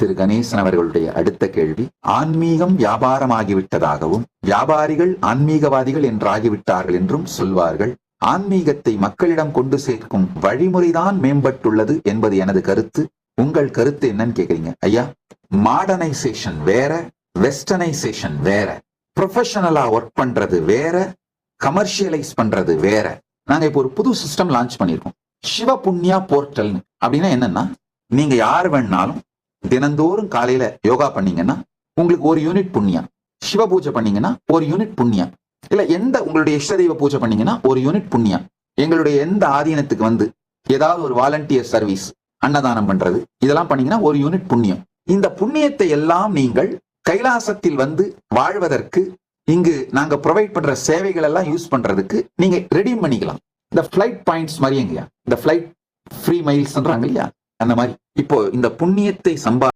திரு கணேசன் அவர்களுடைய அடுத்த கேள்வி ஆன்மீகம் வியாபாரமாகிவிட்டதாகவும் வியாபாரிகள் ஆன்மீகவாதிகள் என்றாகிவிட்டார்கள் என்றும் சொல்வார்கள். ஆன்மீகத்தை மக்களிடம் கொண்டு சேர்க்கும் வழிமுறைதான் மேம்பட்டுள்ளது என்பது எனது கருத்து. உங்கள் கருத்து என்னன்னு கேக்குறீங்க? ஐயா மாடர்னைசேஷன் வேற வெஸ்டர்னைசேஷன் வேற ப்ரொஃபஷனலா ஒர்க் பண்றது வேற கமர்ஷியலைஸ் பண்றது வேற. நாங்க இப்போ ஒரு புது சிஸ்டம் லான்ச் பண்ணிருக்கோம் சிவ புண்ணியா போர்ட்டல் அப்படின்னா என்னன்னா நீங்க யார் வேணாலும் தினந்தோறும் காலையில யோகா பண்ணீங்கன்னா உங்களுக்கு ஒரு யூனிட் புண்ணியம். சிவ பூஜை பண்ணீங்கன்னா ஒரு யூனிட் புண்ணியம். இல்ல எந்த உங்களுடைய இஷ்டதெய்வ பூஜை பண்ணீங்கன்னா ஒரு யூனிட் புண்ணியம். எங்களுடைய எந்த ஆதீனத்துக்கு வந்து ஏதாவது ஒரு வாலண்டியர் சர்வீஸ் அன்னதானம் பண்றது இதெல்லாம் பண்ணீங்கன்னா ஒரு யூனிட் புண்ணியம். இந்த புண்ணியத்தை எல்லாம் நீங்கள் கைலாசத்தில் வந்து வாழ்வதற்கு இங்கு நாங்க ப்ரொவைட் பண்ற சேவைகள் எல்லாம் யூஸ் பண்றதுக்கு நீங்க ரெடீம் பண்ணிக்கலாம். இந்த ஃபிளைட் பாயிண்ட்ஸ் மாதிரி எங்கயா? இந்த ஃபிளைட் ஃப்ரீ மைல்ஸ்ன்றாங்க இல்லையா? அந்த மாதிரி. இப்போ இந்த புண்ணியத்தை சம்பா